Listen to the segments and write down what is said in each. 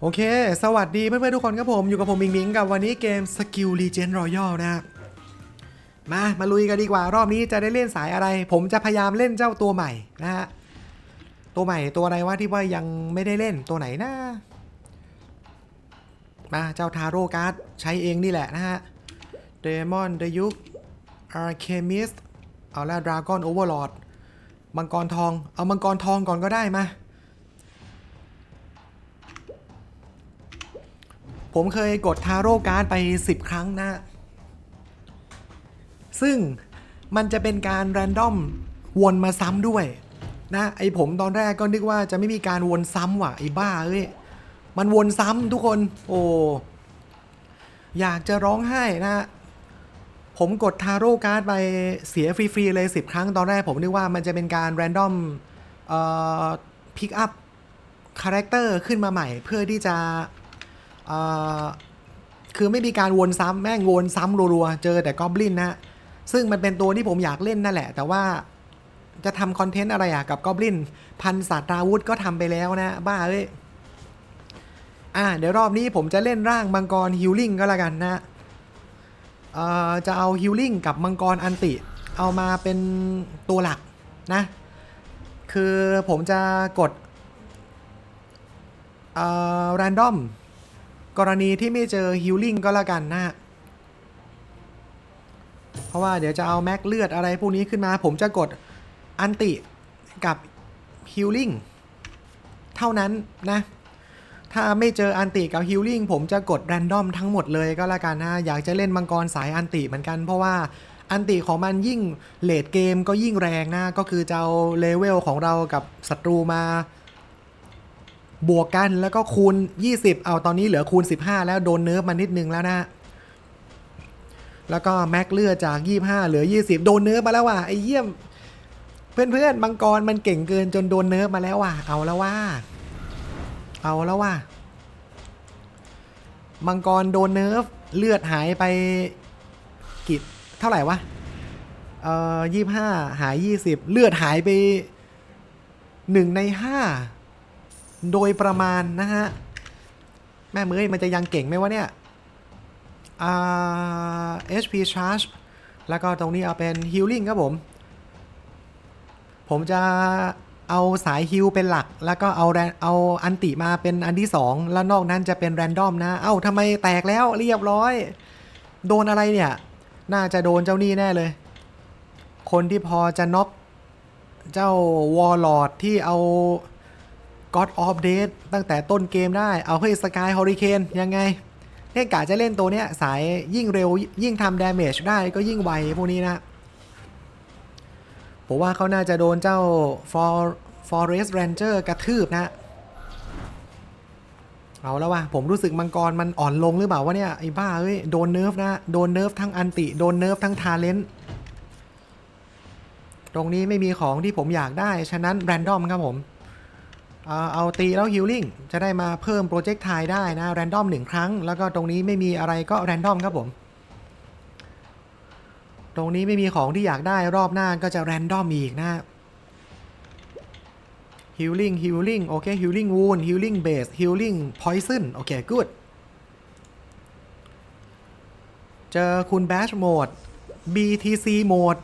โอเค สวัสดีเพื่อนๆทุกคนครับผม อยู่กับผมมิงมิงกับวันนี้เกม Skill Legend Royal นะครับมา มาลุยกันดีกว่ารอบนี้จะได้เล่นสายอะไร ผมจะพยายามเล่นเจ้าตัวใหม่นะฮะ ตัวใหม่ตัวอะไรวะที่ว่ายังไม่ได้เล่นตัวไหนนะมาเจ้าทาโร่การ์ดใช้เองนี่แหละนะฮะ Demon the y u k Alchemist เอาละ Dragon Overlord มังกรทอง เอามังกรทองก่อนก็ได้มา ผมเคยกดทาโร่การ์ดไป 10 ครั้งนะ ซึ่งมันจะเป็นการแรนดอมวนมาซ้ำด้วย นะ ไอผมตอนแรกก็นึกว่าจะไม่มีการวนซ้ำว่ะไอบ้าเอ้ย มันวนซ้ำทุกคน โอ้ อยากจะร้องไห้นะ ผมกดทาโร่การ์ดไปเสียฟรี ๆ เลย 10 ครั้งตอนแรกผมนึกว่ามันจะเป็นการแรนดอมเอ่อพิกอัพคาแรคเตอร์ขึ้นมาใหม่เพื่อที่จะ คือไม่มีการวนซ้ำแม่งวนซ้ำรัวๆ เจอแต่กอบลินนะซึ่งมันเป็นตัวที่ผมอยากเล่นนั่นแหละ แต่ว่าจะทำคอนเทนต์อะไรอะกับกอบลิน พันศาสตราวุธก็ทำไปแล้วนะ บ้าเอ้ยอ่าเดี๋ยวรอบนี้ผมจะเล่นร่างมังกรฮิลลิ่งก็แล้วกันนะเอ่อจะเอาฮิลลิ่งกับมังกรอันติ เอามาเป็นตัวหลักนะ คือผมจะกดเอ่อแรนดอม กรณีที่ไม่เจอฮิลลิ่งก็แล้วกันนะ เพราะว่าเดี๋ยวจะเอาแม็กเลือดอะไรพวกนี้ขึ้นมา ผมจะกดอันติกับฮิลลิ่งเท่านั้นนะ ถ้าไม่เจออันติกับฮิลลิ่งผมจะกดแรนดอมทั้งหมดเลยก็แล้วกันนะ อยากจะเล่นมังกรสายอันติเหมือนกัน เพราะว่าอันติของมันยิ่งเลดเกมก็ยิ่งแรงนะ ก็คือจะเอาเลเวลของเรากับศัตรูมา บวกกันแล้วก็คูณ 20 เอาตอนนี้เหลือคูณ 15 แล้วโดนเนิร์ฟมานิดนึงแล้วนะแล้วก็แม็กเลือดจาก 25 เหลือ 20 โดนเนิร์ฟมาแล้วว่ะไอ้เยี่ยม เพื่อนๆมังกรมันเก่งเกินจนโดนเนิร์ฟมาแล้วว่ะเอาแล้วว่า เอาแล้วว่ามังกรโดนเนิร์ฟเลือดหายไปกี่เท่าไหร่วะเอ่อยี่ห้าหายยี่สิบเลือดหายไปหนึ่งในห้า โดยประมาณนะฮะ แม่เมยมันจะยังเก่งไหมวะเนี่ยอ่า HP charge แล้วก็ตรงนี้เอาเป็น healing ครับผม ผมจะเอาสายฮิลเป็นหลัก แล้วก็เอาแรเอาอันติมาเป็นอันที่ 2 แล้วนอกนั้นจะเป็นแรนดอมนะ เอ้าทำไมแตกแล้วเรียบร้อย โดนอะไรเนี่ย น่าจะโดนเจ้านี่แน่เลย คนที่พอจะน็อกเจ้าวอลลอดที่เอา God of Death ตั้งแต่ต้นเกมได้ เอาเฮ้ยสกายฮอริเคนยังไงเนี่ยกะจะเล่นตัวเนี้ยสายยิ่งเร็วยิ่งทำดาเมจได้ก็ยิ่งไวพวกนี้นะ ผมว่าเขาน่าจะโดนเจ้า For Forest Ranger กระทืบนะ เอาแล้วว่ะผมรู้สึกมังกรมันอ่อนลงหรือเปล่าวะเนี่ย ไอ้บ้าเอ้ย โดนเนิร์ฟนะ โดนเนิร์ฟทั้งอันติ โดนเนิร์ฟทั้งทาเลนต์ตรงนี้ไม่มีของที่ผมอยากได้ ฉะนั้นแรนดอมครับผม เอาตีแล้วฮิลลิ่งจะได้มาเพิ่มโปรเจกต์ไทได้นะแรนดอมหนึ่งครั้ง แล้วก็ตรงนี้ไม่มีอะไรก็แรนดอมครับผม ตรงนี้ไม่มีของที่อยากได้รอบหน้าก็จะแรนดอมอีกนะฮิลลิ่งฮิลลิ่งโอเคฮิลลิ่งวูนฮิลลิ่งเบสฮิลลิ่งพอยซึนโอเคกูดเจอคุณแบชโหมด BTC โหมด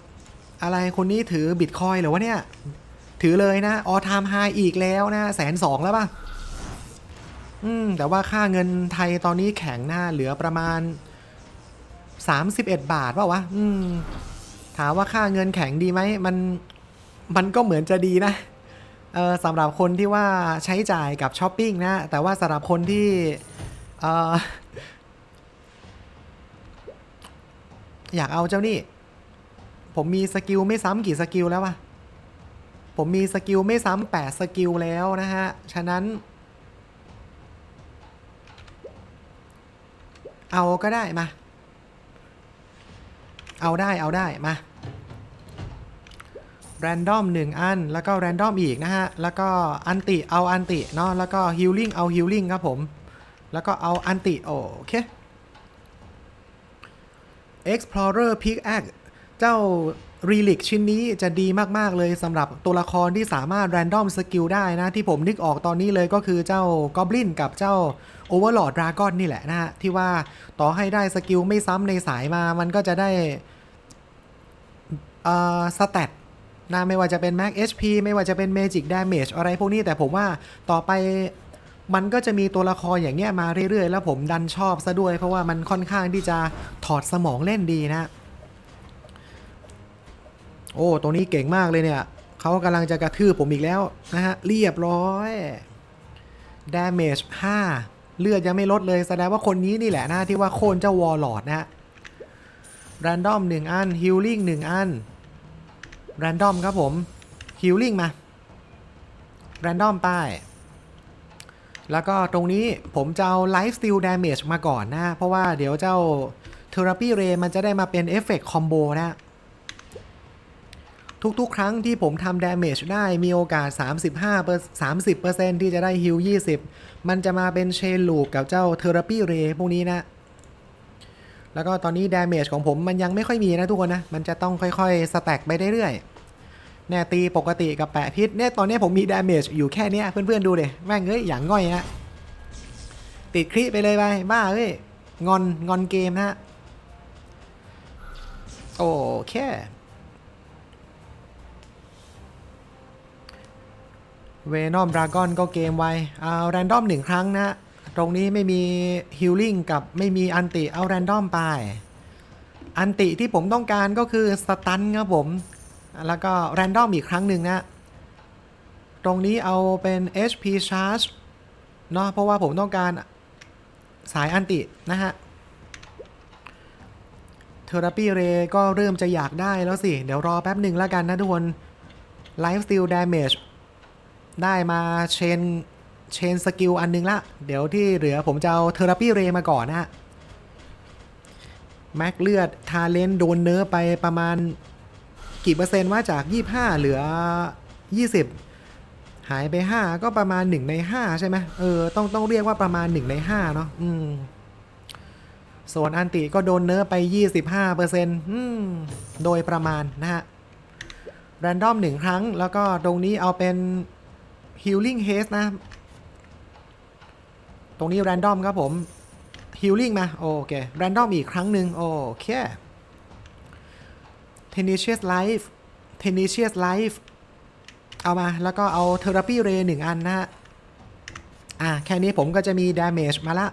อะไรคนนี้ถือบิตคอยหรือวะเนี่ย ถือเลยนะออทามไฮอีกแล้วนะแสนสองแล้วป่ะ อืม แต่ว่าค่าเงินไทยตอนนี้แข็งหน้าเหลือประมาณ 31 บาทป่าวะ อืม ถามว่าค่าเงินแข็งดีไหม มัน มันก็เหมือนจะดีนะ เออสำหรับคนที่ว่าใช้จ่ายกับช้อปปิ้งนะ แต่ว่าสำหรับคนที่ เอออยากเอาเจ้านี่ ผมมีสกิลไม่ซ้ำกี่สกิลแล้ววะ ผมมีสกิลไม่ซ้ำแปดสกิลแล้วนะฮะ ฉะนั้น เอาก็ได้มา เอาได้เอาได้มาแรนดอมหนึ่งอัน แล้วก็แรนดอมอีกนะฮะ แล้วก็อันติเอาอันติเนาะ แล้วก็ฮิลลิ่งเอาฮิลลิ่งครับผม แล้วก็เอาอันติโอเค Explorer Pickaxe เจ้า รีลิกชิ้นนี้จะดีมาก ๆ เลยสำหรับตัวละครที่สามารถแรนดอมสกิลได้นะ ที่ผมนึกออกตอนนี้เลยก็คือเจ้ากอบลินกับเจ้าโอเวอร์ลอดดราก้อนนี่แหละนะฮะ ที่ว่าต่อให้ได้สกิลไม่ซ้ำในสายมามันก็จะได้เอ่อสแตทนะไม่ว่าจะเป็น Max HP ไม่ว่าจะเป็น Magic Damage อะไรพวกนี้แต่ผมว่าต่อไปมันก็จะมีตัวละครอย่างเงี้ยมาเรื่อย ๆ แล้วผมดันชอบซะด้วย เพราะว่ามันค่อนข้างที่จะถอดสมองเล่นดีนะ โอ้ตัวนี้เก่งมากเลยเนี่ยเขากำลังจะกระทืบผมอีกแล้วนะฮะ เรียบร้อย damage 5เลือดยังไม่ลดเลย แสดงว่าคนนี้นี่แหละนะที่ว่าโค่นเจ้าวอลลอดนะฮะ random 1อัน healing 1อัน random ครับผม healing มา random ป้ายแล้วก็ตรงนี้ผมจะเอา life steal damage มาก่อนนะ เพราะว่าเดี๋ยวเจ้า therapy ray มันจะได้มาเป็นเอฟเฟกต์คอมโบนะ ทุกๆ ครั้งที่ผมทำ damage ได้มีโอกาส 35 30%ที่จะได้ heal 20 มันจะมาเป็น chain loop กับเจ้า therapy ray พวกนี้นะ แล้วก็ตอนนี้ damage ของผมมันยังไม่ค่อยมีนะทุกคนนะ มันจะต้องค่อยๆ stack ไปเรื่อยๆแน่ตีปกติกับแปะพิษเนี่ยตอนนี้ผมมี damage อยู่แค่นี้เพื่อนๆ ดูเดยแม่งเอ้ยอย่างง่อยนะติดคลิไปเลยไปบ้าเอ้ยงอนงอนเกมนะโอเค เวนอมดราก้อนก็เกมไวเอาแรนดอมหนึ่งครั้งนะ ตรงนี้ไม่มีฮิลลิ่งกับไม่มีอันติเอาแรนดอมไป อันติที่ผมต้องการก็คือสตันครับผม แล้วก็แรนดอมอีกครั้งหนึ่งนะ ตรงนี้เอาเป็น HP charge เนาะเพราะว่าผมต้องการสายอันตินะฮะเทอราปีเรก็เริ่มจะอยากได้แล้วสิ เดี๋ยวรอแป๊บหนึ่งแล้วกันนะทุกคน Life Steal Damage ได้มาเชนเชนสกิลอันนึงละ เดี๋ยวที่เหลือผมจะเอาเทอราปีเรมาก่อนนะฮะแม็กเลือด ทาเลนโดนเนื้อไปประมาณกี่เปอร์เซนต์ว่าจาก 25 เหลือ 20 หายไป 5 ก็ประมาณ 1 ใน 5 ใช่ไหมเออต้องต้องเรียกว่าประมาณ 1 ใน 5 เนาะอืมส่วนอันติก็โดนเนื้อไป 25%อืมโดยประมาณนะฮะ แรนดอมหนึ่งครั้ง แล้วก็ตรงนี้เอาเป็น Healing Haste นะ ตรงนี้แรนดอมครับผม Healing มา โอเค แรนดอมอีกครั้งหนึ่งโอเค Tenacious Life Tenacious Life เอามา แล้วก็เอา Therapy Ray หนึ่งอันนะฮะ อะ แค่นี้ผมก็จะมี Damage มาละ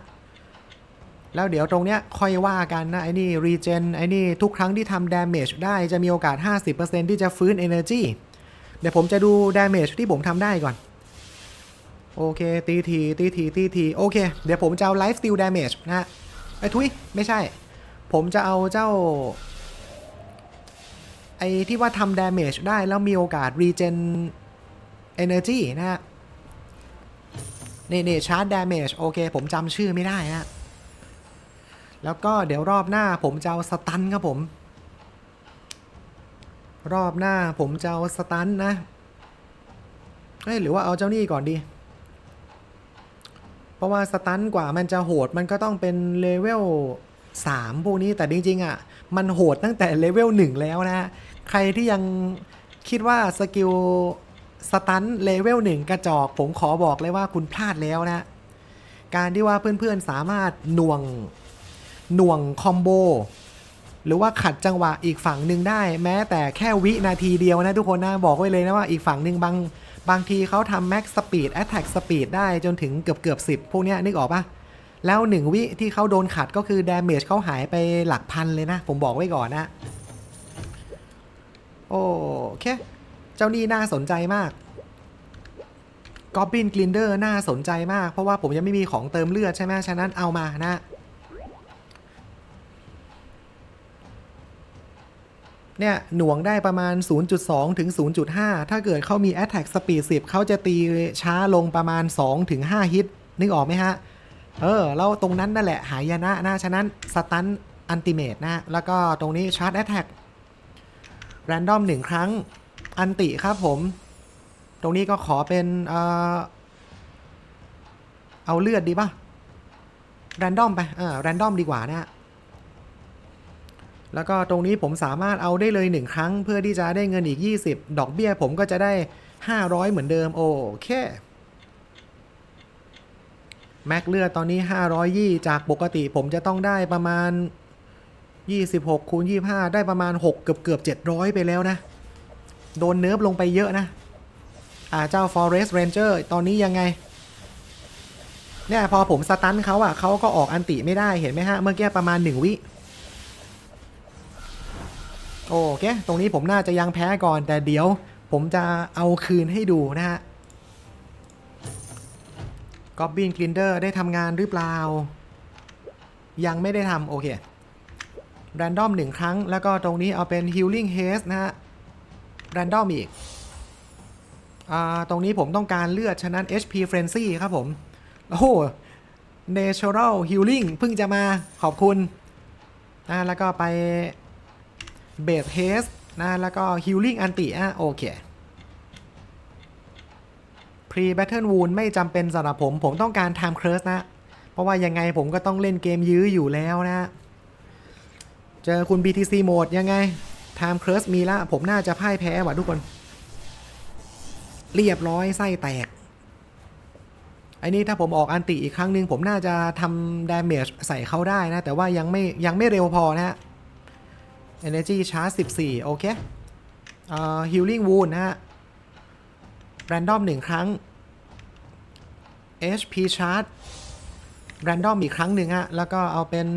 แล้วเดี๋ยวตรงเนี้ยค่อยว่ากันนะ ไอ้นี่ regen ไอ้นี่ทุกครั้งที่ทำ damage ได้จะมีโอกาส 50%ที่จะฟื้น energy เดี๋ยวผมจะดู damage ที่ผมทำได้ก่อน โอเค ตีทีตีทีตีทีโอเค เดี๋ยวผมจะเอา life steal damage นะฮะไอ้ทุย ไม่ใช่ ผมจะเอาเจ้า ไอ้ที่ว่าทำ damage ได้แล้วมีโอกาส regen energy นะฮะนี่นี่ charge damage โอเค ผมจำชื่อไม่ได้ฮะแล้วก็เดี๋ยวรอบหน้าผมจะเอาสตันครับผม รอบหน้าผมจะเอาสตันนะเอ้ยหรือว่าเอาเจ้านี่ก่อนดี เพราะว่าสตันกว่ามันจะโหดมันก็ต้องเป็นเลเวล3พวกนี้แต่จริงๆอะมันโหดตั้งแต่เลเวล1แล้วนะใครที่ยังคิดว่าสกิลสตันเลเวล1กระจอก ผมขอบอกเลยว่าคุณพลาดแล้วนะ การที่ว่าเพื่อนๆสามารถหน่วงหน่วงคอมโบหรือว่าขัดจังหวะอีกฝั่งหนึ่งได้ แม้แต่แค่วินาทีเดียวนะทุกคนนะบอกไว้เลยนะว่าอีกฝั่งหนึ่งบาง บางทีเขาทำแม็กสปีดแอตแทกสปีดได้จนถึงเกือบเกือบสิบพวกเนี้ยนึกออกปะแล้วหนึ่งวิที่เขาโดนขัดก็คือดาเมจเขาหายไปหลักพันเลยนะ ผมบอกไว้ก่อนนะ โอเค เจ้านี่น่าสนใจมากกอบบินกลินเดอร์น่าสนใจมาก เพราะว่าผมยังไม่มีของเติมเลือดใช่ไหมฉะนั้นเอามานะ เนี่ยหน่วงได้ประมาณ 0.2 ถึง 0.5 ถ้าเกิดเขามี Attack Speed 10 เขาจะตีช้าลงประมาณ 2 ถึง 5 ฮิต นึกออกไหมฮะ เออ แล้วตรงนั้นนั่นแหละหายนะนะ ฉะนั้นสตันอันติเมตนะ แล้วก็ตรงนี้ชาร์จ Attack แรนดอมหนึ่งครั้ง อันติครับผม ตรงนี้ก็ขอเป็น เออเอาเลือดดีป่ะ แรนดอมไปเออแรนดอมดีกว่านะ แล้วก็ตรงนี้ผมสามารถเอาได้เลย 1 ครั้ง เพื่อที่จะได้เงินอีก 20 ดอกเบี้ยผมก็จะได้ 500 เหมือนเดิม โอเคแม็กเลือดตอนนี้500ยี่จากปกติผมจะต้องได้ประมาณ 26คูณ25 ได้ประมาณ 6 เกือบเกือบ700 ไปแล้วนะ โดนเนิร์ฟลงไปเยอะนะ อ่าเจ้า Forest Ranger ตอนนี้ยังไง เนี่ยพอผมสตันเขาอะเขาก็ออกอันติไม่ได้เห็นไหมฮะ เมื่อกี้ประมาณ 1 วิ โอเค ตรงนี้ผมน่าจะยังแพ้ก่อน แต่เดี๋ยวผมจะเอาคืนให้ดูนะฮะกอบบินกลินเดอร์ได้ทำงานหรือเปล่า ยังไม่ได้ทำโอเค แรนดอมหนึ่งครั้ง แล้วก็ตรงนี้เอาเป็น Healing Haste นะฮะ แรนดอมอีกอ่าตรงนี้ผมต้องการเลือด ฉะนั้น HP Frenzy ครับผม โอ้โห Natural Healing เพิ่งจะมาขอบคุณนะแล้วก็ไป Base Haste นะแล้วก็ Healing Anti อะโอเค Pre Battle Wound ไม่จำเป็นสำหรับผม ผมต้องการ Time Curse นะ เพราะว่ายังไงผมก็ต้องเล่นเกมยื้ออยู่แล้วนะ เจอคุณ BTC Mode ยังไง Time Curse มีละ ผมน่าจะพ่ายแพ้ว่ะทุกคน เรียบร้อยไส้แตกไอ้นี่ถ้าผมออกอันติอีกครั้งหนึ่งผมน่าจะทำ damage ใส่เขาได้นะ แต่ว่ายังไม่ยังไม่เร็วพอนะฮะ energy charge 14 โอเคเอ่อ healing wound นะฮะ random 1 ครั้ง HP charge random อีกครั้งหนึ่งฮะ แล้วก็เอาเป็น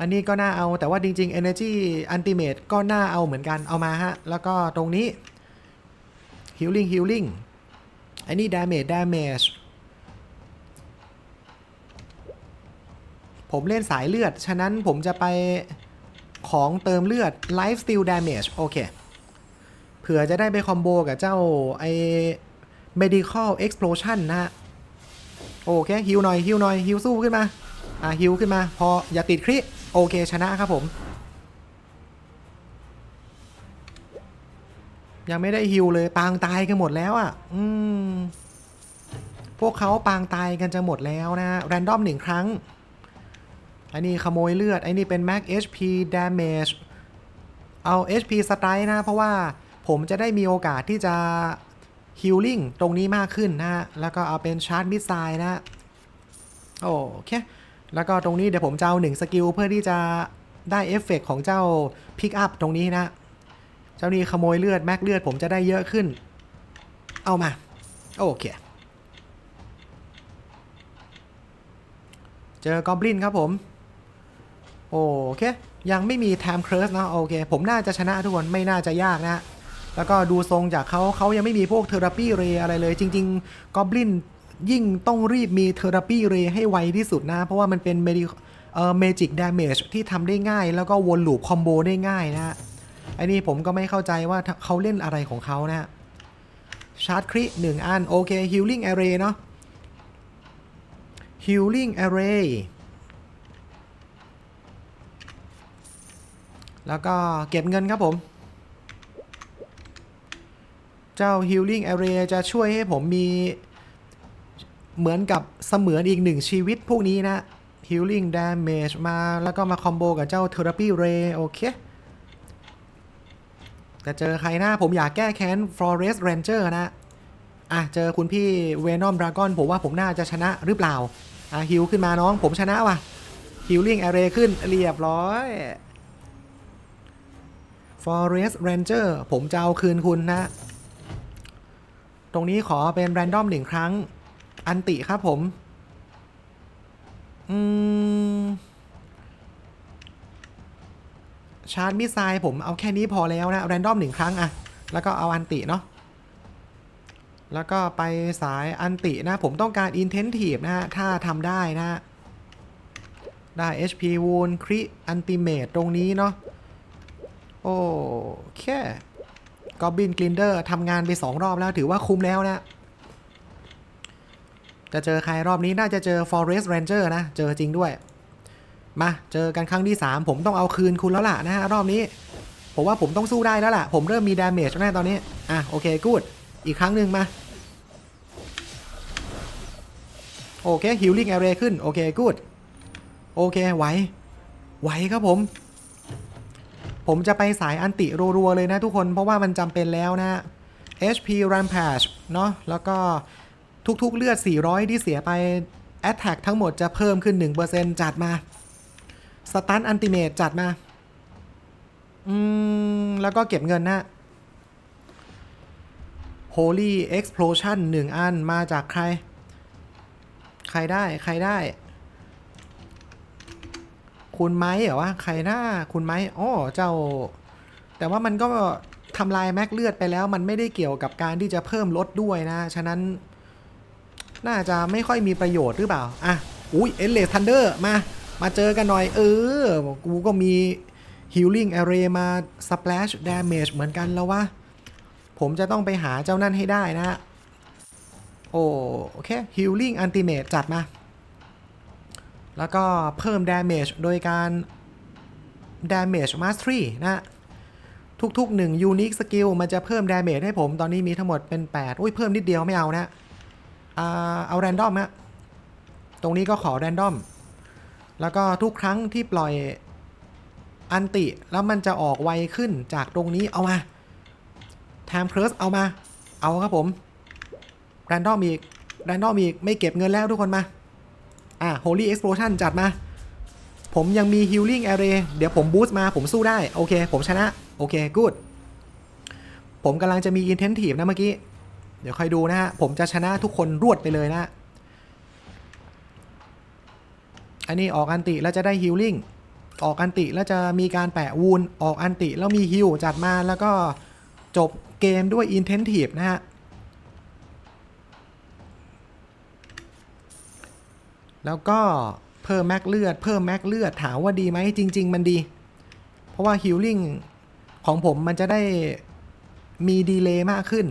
อันนี้ก็น่าเอาแต่ว่าจริง ๆ energy ultimate ก็น่าเอาเหมือนกันเอามาฮะ แล้วก็ตรงนี้ healing healing อันนี้ damage damage ผมเล่นสายเลือด ฉะนั้นผมจะไป ของเติมเลือด life steal damage โอเค เผื่อจะได้ไปคอมโบกับเจ้าไอ medical explosion นะฮะ โอเคฮิวหน่อยฮิวหน่อยฮิวสู้ขึ้นมา อะฮิวขึ้นมา พออย่าติดคริโอเคชนะครับผม ยังไม่ได้ฮิวเลยปางตายกันหมดแล้วอะ อืม พวกเขาปางตายกันจะหมดแล้วนะฮะแรนดอมหนึ่งครั้ง อันนี้ขโมยเลือด ไอ้นี่เป็น Max HP Damage เอา HP Strike นะ เพราะว่าผมจะได้มีโอกาสที่จะ Healing ตรงนี้มากขึ้นนะฮะ แล้วก็เอาเป็น Charge Missile นะโอเค แล้วก็ตรงนี้เดี๋ยวผมจะเอาหนึ่งสกิลเพื่อที่จะได้เอฟเฟกของเจ้า Pick Up ตรงนี้นะ เจ้านี่ขโมยเลือดแม็กเลือดผมจะได้เยอะขึ้น เอามา โอเค เจอกอบลินครับผม โอเค ยังไม่มี Time Curse นะโอเค ผมน่าจะชนะทุกคนไม่น่าจะยากนะแล้วก็ดูทรงจากเขาเขายังไม่มีพวกเทอราปีเรอะไรเลย จริง ๆกอบลินยิ่งต้องรีบมีเทอราปีเรให้ไวที่สุดนะ เพราะว่ามันเป็นเมดิเอ่อเมจิกดาเมจที่ทำได้ง่าย แล้วก็วนลูปคอมโบได้ง่ายนะไอ้นี่ผมก็ไม่เข้าใจว่าเขาเล่นอะไรของเขานะชาร์จคริหนึ่งอัน โอเค Healing Array เนาะ Healing Array แแล้วก็เก็บเงินครับผม เจ้า Healing Array จะช่วยให้ผมมีเหมือนกับเสมือนอีกหนึ่งชีวิตพวกนี้นะ Healing Damage มาแล้วก็มาคอมโบกับเจ้า Therapy Ray โอเคจะเจอใครหน้าผมอยากแก้แค้น Forest Ranger นะ อะ เจอคุณพี่ Venom Dragon ผมว่าผมน่าจะชนะหรือเปล่า อะฮิวขึ้นมาน้องผมชนะว่ะ Healing Array ขึ้นเรียบร้อย Forest Ranger ผมจะเอาคืนคุณนะ ตรงนี้ขอเป็น Random หนึ่งครั้ง อันติครับผม อืม ชาร์จมิสไซล์ผมเอาแค่นี้พอแล้วนะ แรนดอมหนึ่งครั้งอะแล้วก็เอาอันติเนาะ แล้วก็ไปสายอันตินะ ผมต้องการ Intensive นะฮะ ถ้าทำได้นะ ได้ HP Wound คริ Ultimate ตรงนี้เนาะ โอเคกอบบินกลินเดอร์ทำงานไป2รอบแล้วถือว่าคุ้มแล้วนะ จะเจอใครรอบนี้น่าจะเจอ Forest Ranger นะ เจอจริงด้วย มาเจอกันครั้งที่ 3 ผมต้องเอาคืนคุณแล้วล่ะนะฮะรอบนี้ ผมว่าผมต้องสู้ได้แล้วล่ะ ผมเริ่มมีดาเมจแล้วนะตอนนี้ อะ โอเคกูดอีกครั้งหนึ่งมา โอเคฮิลลิ่งแอเรขึ้น โอเคกูดโอเคไหวไหวครับผม ผมจะไปสายอันติรัวๆเลยนะทุกคนเพราะว่ามันจำเป็นแล้วนะ HP Rampage เนาะแล้วก็ทุกๆเลือด 400 ที่เสียไป Attack ทั้งหมดจะเพิ่มขึ้น 1%จัดมา Stun Ultimate จัดมา อืม แล้วก็เก็บเงินนะ Holy Explosion 1 อันมาจากใคร ใครได้ ใครได้ คุณไม้เหรอวะใครหน้าคุณไม้อ๋อเจ้า แต่ว่ามันก็ทำลายแม็กเลือดไปแล้ว มันไม่ได้เกี่ยวกับการที่จะเพิ่มลดด้วยนะ ฉะนั้น น่าจะไม่ค่อยมีประโยชน์หรือเปล่า อะ อุ้ยเอเลทันเดอร์มา มาเจอกันหน่อย เออ กูก็มี Healing Array มา Splash Damage เหมือนกันแล้ววะ ผมจะต้องไปหาเจ้านั่นให้ได้นะ โอ้โอเค Healing Ultimate จัดมา แล้วก็เพิ่ม Damage โดยการ Damage Mastery นะทุกๆ1 Unique Skill มันจะเพิ่ม Damage ให้ผมตอนนี้มีทั้งหมดเป็น 8 อุ้ยเพิ่มนิดเดียวไม่เอานะเอา Random นะตรงนี้ก็ขอ Random แล้วก็ทุกครั้งที่ปล่อยอันติ แล้วมันจะออกไวขึ้นจากตรงนี้เอามา Time Curse เอามา เอาครับผม Random อีก Random อีก ไม่เก็บเงินแล้วทุกคนมา อะ Holy Explosion จัดมา ผมยังมี Healing Array เดี๋ยวผมบูสต์มาผมสู้ได้ โอเค ผมชนะ โอเค good ผมกำลังจะมี Intentive นะเมื่อกี้ เดี๋ยวค่อยดูนะฮะ ผมจะชนะทุกคนรวดไปเลยนะอันนี้ออกอันติแล้วจะได้ Healing ออกอันติแล้วจะมีการแปะวูนออกอันติแล้วมีฮิลจัดมาแล้วก็จบเกมด้วย Intentive นะฮะ แล้วก็เพิ่มแม็กเลือด เพิ่มแม็กเลือดถามว่าดีไหมจริง ๆ มันดี เพราะว่าฮิลลิ่งของผมมันจะได้มีดีเลย์มากขึ้น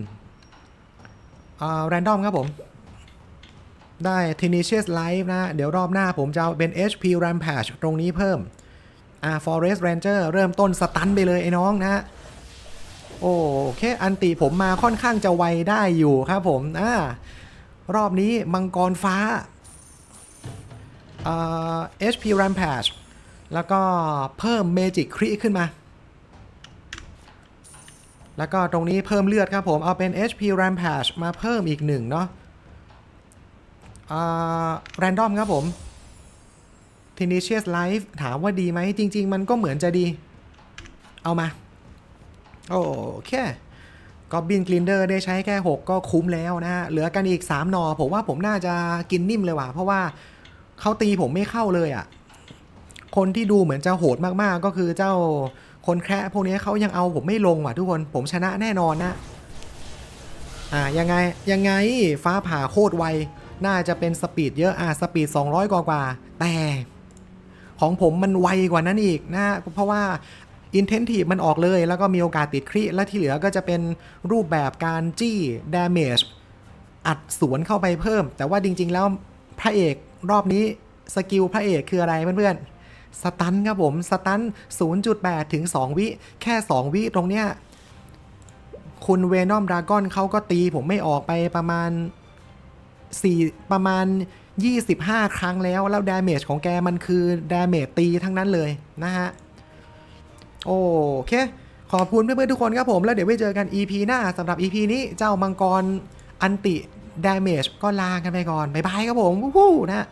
อ่าแรนดอมครับผม ได้ Tenacious Life นะ เดี๋ยวรอบหน้าผมจะเอาเป็น HP Rampage ตรงนี้เพิ่มอ่า Forest Ranger เริ่มต้นสตันไปเลยไอ้น้องนะฮะโอเค อันติผมมาค่อนข้างจะไวได้อยู่ครับผมอ่ารอบนี้มังกรฟ้า อ่า HP Rampage แล้วก็เพิ่ม Magic Crit ขึ้นมา แล้วก็ตรงนี้เพิ่มเลือดครับผม เอาเป็น HP Rampage มาเพิ่มอีกหนึ่งเนาะอ่า Random ครับผม Tenacious Life ถามว่าดีไหมจริง ๆ มันก็เหมือนจะดี เอามา โอเคก็บินกลินเดอร์ได้ใช้แค่ 6 ก็คุ้มแล้วนะฮะ เหลือกันอีก 3 หนอ ผมว่าผมน่าจะกินนิ่มเลยว่ะ เพราะว่า เขาตีผมไม่เข้าเลยอะ่ะ คนที่ดูเหมือนจะโหดมากๆก็คือเจ้าคนแคระพวกนี้เขายังเอาผมไม่ลงว่ะทุกคนผมชนะแน่นอนนะ อ่ายังไงยังไงฟ้าผ่าโคตรไว น่าจะเป็นสปีดเยอะอ่าสปีด 200 กว่ากว่า แต่ของผมมันไวกว่านั้นอีกนะเพราะว่า Intentive มันออกเลย แล้วก็มีโอกาสติดคริและที่เหลือก็จะเป็นรูปแบบการจี้ Damage อัดสวนเข้าไปเพิ่ม แต่ว่าจริง ๆ แล้วพระเอก รอบนี้สกิลพระเอกคืออะไรเพื่อนๆ สตันครับผม สตัน 0.8 ถึง 2 วิ แค่ 2 วิตรงเนี้ย คุณเวนอมดราก้อนเขาก็ตีผมไม่ออกไปประมาณ 4 ประมาณ 25 ครั้งแล้ว แล้วดาเมจของแกมันคือดาเมจตีทั้งนั้นเลยนะฮะ โอเค ขอบคุณเพื่อนๆทุกคนครับผม แล้วเดี๋ยวไว้เจอกัน EP หน้าสำหรับ EP นี้เจ้ามังกรอันติ ดาเมจก็ลากันไปก่อนบายบายครับผมวู้นะ